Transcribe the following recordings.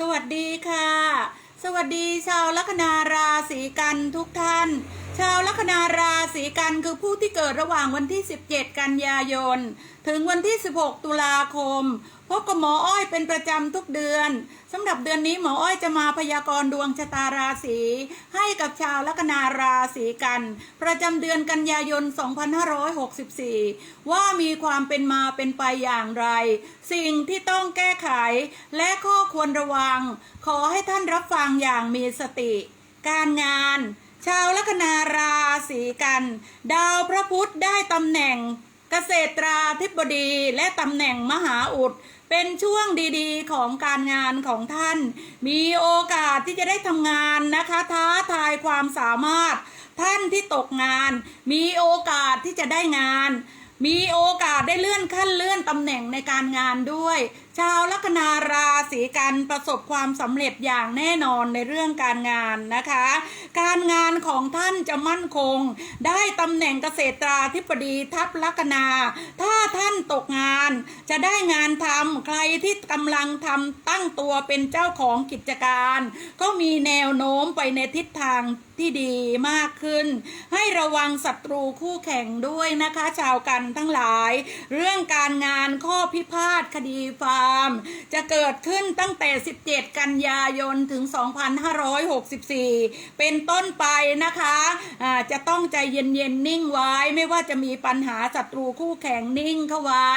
สวัสดีค่ะ สวัสดีชาวลัคนาราศีกันทุกท่าน ชาวลัคนาราศีกันคือผู้ที่เกิดระหว่างวันที่ 17 กันยายน ถึงวันที่ 16 ตุลาคม พบกับหมออ้อยเป็นประจำทุกเดือนสำหรับเดือนนี้หมออ้อยจะมาพยากรณ์ดวงชะตาราศีให้กับชาวลัคนาราศีกัน ประจำเดือนกันยายน 2564 ว่ามีความเป็นมาเป็นไปอย่างไร สิ่งที่ต้องแก้ไข และข้อควรระวัง ขอให้ท่านรับฟังอย่างมีสติ การงาน ชาวลัคนาราศีกัน ดาวพระพุธได้ตำแหน่งเกษตราธิบดีและตำแหน่งมหาอุด เป็นช่วงดีๆของการงานของท่าน มีโอกาสที่จะได้ทำงานนะคะ ท้าทายความสามารถ ท่านที่ตกงาน มีโอกาสที่จะได้งาน มีโอกาสได้เลื่อนขั้นเลื่อนตำแหน่งในการงานด้วย ชาวลัคนาราศีกันประสบความสำเร็จอย่างแน่นอนในเรื่องการงานนะคะ การงานของท่านจะมั่นคง ได้ตำแหน่งเกษตราธิบดีทัพลัคนา ถ้าท่านตกงาน จะได้งานทำใครที่กำลังทำตั้งตัวเป็นเจ้าของกิจการ ก็มีแนวโน้มไปในทิศทางที่ดีมากขึ้น ให้ระวังศัตรูคู่แข่งด้วยนะคะ ชาวกันทั้งหลาย เรื่องการงานข้อพิพาทคดีฟาร์มจะเกิดขึ้นตั้งแต่ 17 กันยายนถึง 2564 เป็นต้นไปนะคะอ่าจะต้องใจเย็นๆนิ่งไว้ ไม่ว่าจะมีปัญหาศัตรูคู่แข่งนิ่งเข้าไว้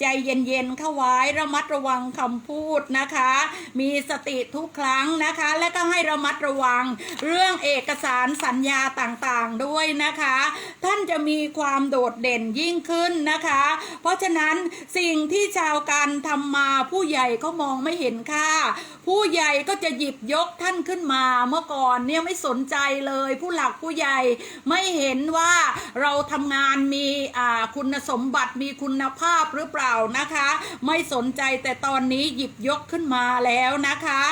ใจเย็นๆเข้าไว้ระมัดระวังคำพูดนะคะ มีสติทุกครั้งนะคะ และก็ให้ระมัดระวังเรื่องเอกสารสัญญาต่างๆด้วยนะคะ ท่านจะมีความโดดเด่นยิ่งขึ้นนะคะ เพราะฉะนั้นสิ่งที่ชาวการทำมาผู้ใหญ่ก็มองไม่เห็นค่า ผู้ใหญ่ก็จะหยิบยกท่านขึ้นมา เมื่อก่อนเนี่ยไม่สนใจเลย ผู้หลักผู้ใหญ่ไม่เห็นว่าเราทำงานมีอ่าคุณสมบัติมีคุณภาพหรือเปล่านะคะ ไม่สนใจแต่ตอนนี้หยิบยกขึ้นมาแล้วนะคะ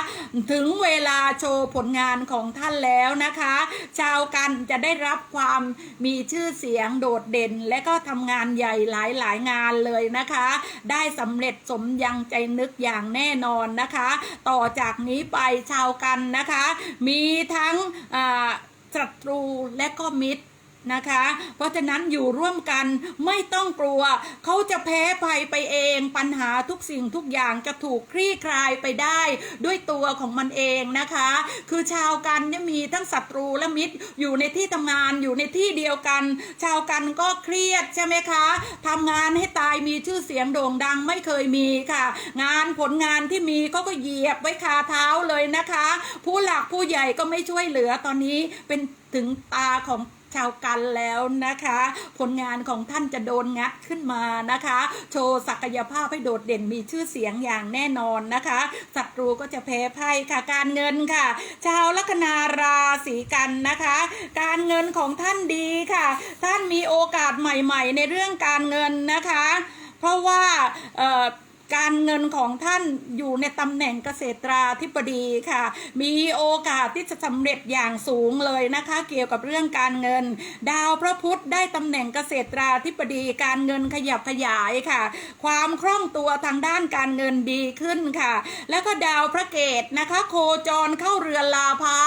ถึงเวลาโชว์ผลงานของท่านแล้วนะคะ ชาวกันจะได้รับความมีชื่อเสียงโดดเด่น และก็ทำงานใหญ่หลายหลายงานเลยนะคะ ได้สำเร็จสมยังใจนึกอย่างแน่นอนนะคะ ต่อจากนี้ไปชาวกันนะคะ มีทั้งศัตรูและก็มิตร นะคะ เพราะฉะนั้นอยู่ร่วมกันไม่ต้องกลัว เขาจะแพ้ภัยไปเองปัญหาทุกสิ่งทุกอย่างจะถูกคลี่คลายไปได้ด้วยตัวของมันเองนะคะ คือชาวกันจะมีทั้งศัตรูและมิตรอยู่ในที่ทำงานอยู่ในที่เดียวกัน ชาวกันก็เครียดใช่ไหมคะทำงานให้ตายมีชื่อเสียงโด่งดังไม่เคยมีค่ะ งานผลงานที่มีเขาก็เหยียบไว้คาเท้าเลยนะคะ ผู้หลักผู้ใหญ่ก็ไม่ช่วยเหลือตอนนี้เป็นถึงตาของ ชาวกันแล้วนะคะ ผลงานของท่านจะโดนงัดขึ้นมานะคะ โชว์ศักยภาพให้โดดเด่นมีชื่อเสียงอย่างแน่นอนนะคะศัตรูก็จะแพ้ภัยค่ะการเงินค่ะ ชาวลัคนาราศีกันนะคะ การเงินของท่านดีค่ะ ท่านมีโอกาสใหม่ ๆ ในเรื่องการเงินนะคะ เพราะว่าเอ่อ การเงินของท่านอยู่ในตำแหน่งเกษตราธิบดีค่ะ มีโอกาสที่จะสำเร็จอย่างสูงเลยนะคะ เกี่ยวกับเรื่องการเงิน ดาวพระพุธได้ตำแหน่งเกษตราธิบดีการเงินขยับขยายค่ะ ความคล่องตัวทางด้านการเงินดีขึ้นค่ะ แล้วก็ดาวพระเกตนะคะ โคจรเข้าเรือนลาภะ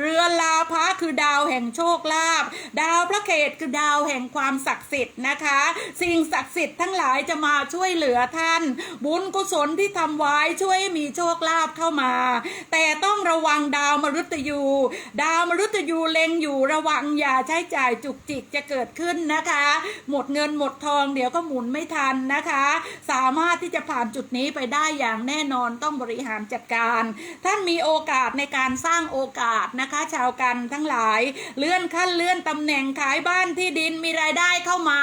เรือนลาภะคือดาวแห่งโชคลาภดาวพระเกตคือดาวแห่งความศักดิ์สิทธิ์นะคะ สิ่งศักดิ์สิทธิ์ทั้งหลายจะมาช่วยเหลือท่านบุญกุศลที่ทำไว้ช่วยมีโชคลาภเข้ามา แต่ต้องระวังดาวมฤตยู ดาวมฤตยูเล็งอยู่ระวังอย่าใช้จ่ายจุกจิกจะเกิดขึ้นนะคะ หมดเงินหมดทองเดี๋ยวก็หมุนไม่ทันนะคะ สามารถที่จะผ่านจุดนี้ไปได้อย่างแน่นอนต้องบริหารจัดการ ท่านมีโอกาสในการสร้างโอกาสนะคะ ชาวกันทั้งหลาย เลื่อนขั้นเลื่อนตำแหน่งขายบ้านที่ดินมีรายได้เข้ามา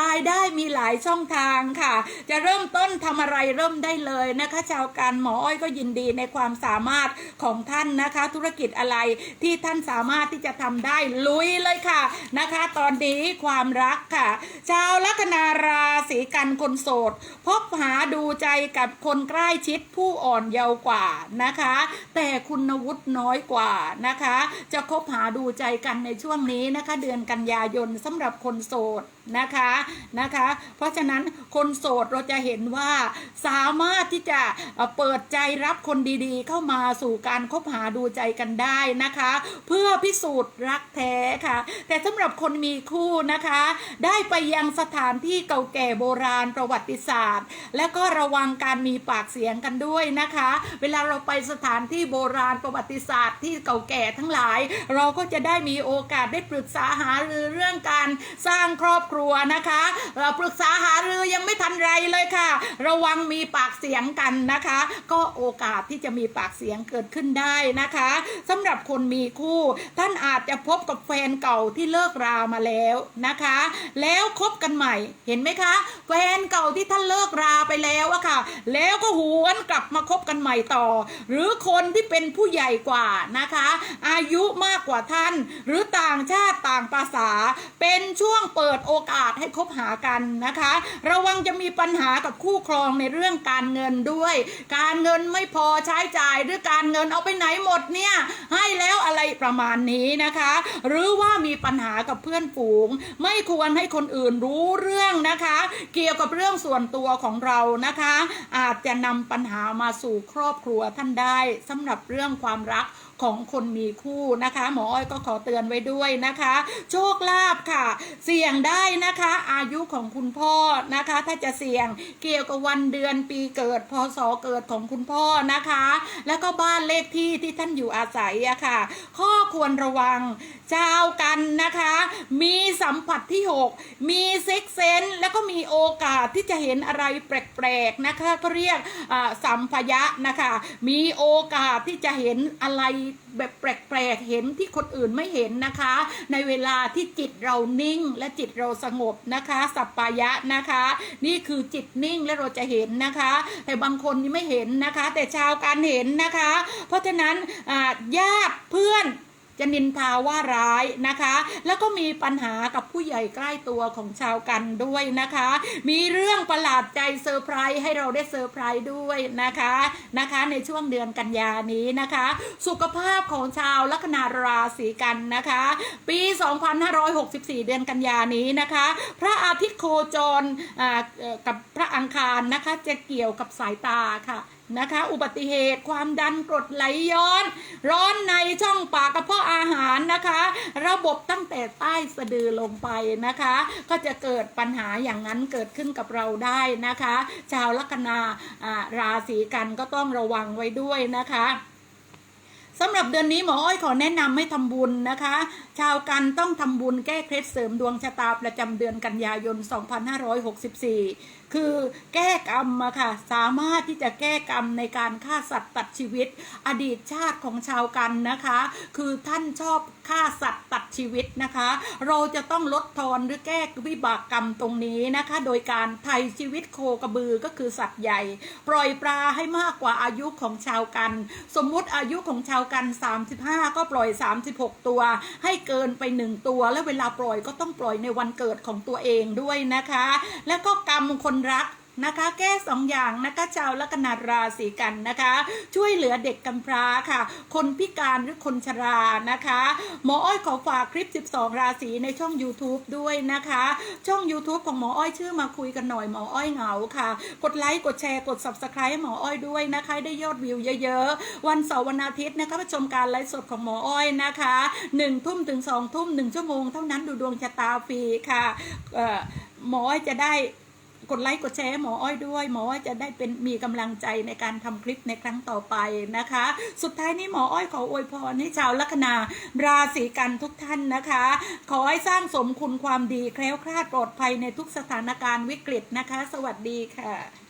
รายได้มีหลายช่องทางค่ะ จะเริ่มต้นทำอะไรเริ่มได้เลยนะคะ ชาวการหมออ้อยก็ยินดีในความสามารถของท่านนะคะ ธุรกิจอะไรที่ท่านสามารถที่จะทำได้ลุยเลยค่ะนะคะ ตอนนี้ความรักค่ะ ชาวลัคนาราศีกันคนโสด พบหาดูใจกับคนใกล้ชิดผู้อ่อนเยาว์กว่านะคะ แต่คุณวุฒิน้อยกว่านะคะ จะคบหาดูใจกันในช่วงนี้นะคะ เดือนกันยายนสำหรับคนโสดนะคะนะคะ เพราะฉะนั้นคนโสดเราจะเห็นว่าสามารถที่จะเปิดใจรับคนดีๆ เข้ามาสู่การคบหาดูใจกันได้นะคะ เพื่อพิสูจน์รักแท้ค่ะ แต่สำหรับคนมีคู่นะคะ ได้ไปยังสถานที่เก่าแก่โบราณประวัติศาสตร์ และก็ระวังการมีปากเสียงกันด้วยนะคะ เวลาเราไปสถานที่โบราณประวัติศาสตร์ที่เก่าแก่ทั้งหลาย เราก็จะได้มีโอกาสได้ปรึกษาหารือเรื่องการสร้างครอบครัวนะคะเราปรึกษาหารือยังไม่ทันไรเลยค่ะ ระวังมีปากเสียงกันนะคะ ก็โอกาสที่จะมีปากเสียงเกิดขึ้นได้นะคะสำหรับคนมีคู่ ท่านอาจจะพบกับแฟนเก่าที่เลิกรามาแล้วนะคะ แล้วคบกันใหม่เห็นไหมคะ แฟนเก่าที่ท่านเลิกราไปแล้วอะค่ะ แล้วก็หวนกลับมาคบกันใหม่ต่อ หรือคนที่เป็นผู้ใหญ่กว่านะคะ อายุมากกว่าท่าน หรือต่างชาติต่างภาษา เป็นช่วงเปิดโอกาสให้คบหากันนะคะ ระวังจะมีปัญหากับคู่ครองในเรื่องการเงินด้วย การเงินไม่พอใช้จ่ายหรือการเงินเอาไปไหนหมดเนี่ยให้แล้วอะไรประมาณนี้นะคะ หรือว่ามีปัญหากับเพื่อนฝูง ไม่ควรให้คนอื่นรู้เรื่องนะคะ เกี่ยวกับเรื่องส่วนตัวของเรานะคะ อาจจะนำปัญหามาสู่ครอบครัวท่านได้สำหรับเรื่องความรัก ของคนมีคู่นะคะ หมออ้อยก็ขอเตือนไว้ด้วยนะคะ โชคลาภค่ะ เสี่ยงได้นะคะ อายุของคุณพ่อนะคะ ถ้าจะเสี่ยงเกี่ยวกับวันเดือนปีเกิดพศเกิดของคุณพ่อนะคะ แล้วก็บ้านเลขที่ที่ท่านอยู่อาศัยอะค่ะ ข้อควรระวังเจ้ากันนะคะ มีสัมผัสที่ 6 มีเซ็กเซนแล้วก็มีโอกาสที่จะเห็นอะไรแปลกๆนะคะก็เรียกอ่าสัมพยะนะคะ มีโอกาสที่จะเห็นอะไรแบบแปลกๆเห็นที่คนอื่นไม่เห็นนะคะ ในเวลาที่จิตเรานิ่งและจิตเราสงบนะคะสัปปายะนะคะ นี่คือจิตนิ่งและเราจะเห็นนะคะ แต่บางคนนี่ไม่เห็นนะคะ แต่ชาวการเห็นนะคะ เพราะฉะนั้นญาติเพื่อน จะนินทาว่าร้ายนะคะ แล้วก็มีปัญหากับผู้ใหญ่ใกล้ตัวของชาวกันด้วยนะคะ มีเรื่องประหลาดใจเซอร์ไพรส์ให้เราได้เซอร์ไพรส์ด้วยนะคะนะคะในช่วงเดือนกันยานี้นะคะ สุขภาพของชาวลัคนาราศีกันนะคะ ปี 2564 เดือนกันยานี้นะคะ พระอาทิตย์โคจรกับพระอังคารนะคะจะเกี่ยวกับสายตาค่ะ นะคะ อุบัติเหตุความดันกรดไหลย้อน ร้อนในช่องปากกระเพาะอาหารนะคะ ระบบตั้งแต่ใต้สะดือลงไปนะคะ ก็จะเกิดปัญหาอย่างนั้นเกิดขึ้นกับเราได้นะคะ ชาวลัคนาอ่าราศีกันก็ต้องระวังไว้ด้วยนะคะสำหรับเดือนนี้หมออ้อยขอแนะนำให้ทำบุญนะคะ ชาวกันต้องทำบุญแก้เคล็ดเสริมดวงชะตาประจำเดือนกันยายน 2564คือแก้กรรมอะค่ะ สามารถที่จะแก้กรรมในการฆ่าสัตว์ตัดชีวิต อดีตชาติของชาวกันนะคะ คือท่านชอบฆ่าสัตว์ตัดชีวิตนะคะ เราจะต้องลดทอนหรือแก้วิบากกรรมตรงนี้นะคะ โดยการไถ่ชีวิตโคกระบือก็คือสัตว์ใหญ่ ปล่อยปลาให้มากกว่าอายุของชาวกัน สมมุติอายุของชาวกัน 35 ก็ปล่อย 36 ตัว ให้เกินไป 1 ตัว แล้วเวลาปล่อยก็ต้องปล่อยในวันเกิดของตัวเองด้วยนะคะ แล้วก็กรรมคนรักนะคะ แก้สองอย่างนะคะชาวลัคนาราศีกันนะคะ ช่วยเหลือเด็กกำพร้าค่ะ คนพิการหรือคนชรานะคะหมออ้อยขอฝากคลิป 12 ราศีในช่อง YouTube ด้วยนะคะ ช่อง YouTube ของหมออ้อยชื่อมาคุยกันหน่อยหมออ้อยเหงาค่ะ กดไลค์กดแชร์กด Subscribe ให้หมออ้อยด้วยนะคะ ได้ยอดวิวเยอะๆ วันเสาร์วันอาทิตย์นะคะไปชมการไลฟ์สดของหมออ้อยนะคะ1ทุ่มถึง2ทุ่ม1ชั่วโมงเท่านั้นดูดวงชะตาฟรีค่ะหมออ้อยจะได้ กดไลค์กดแชร์หมออ้อยด้วย หมออ้อยจะได้เป็นมีกำลังใจในการทำคลิปในครั้งต่อไปนะคะ สุดท้ายนี้หมออ้อยขออวยพรให้ชาวลัคนาราศีกันทุกท่านนะคะ ขอให้สร้างสมคุณความดีแคล้วคลาดปลอดภัยในทุกสถานการณ์วิกฤตนะคะ สวัสดีค่ะ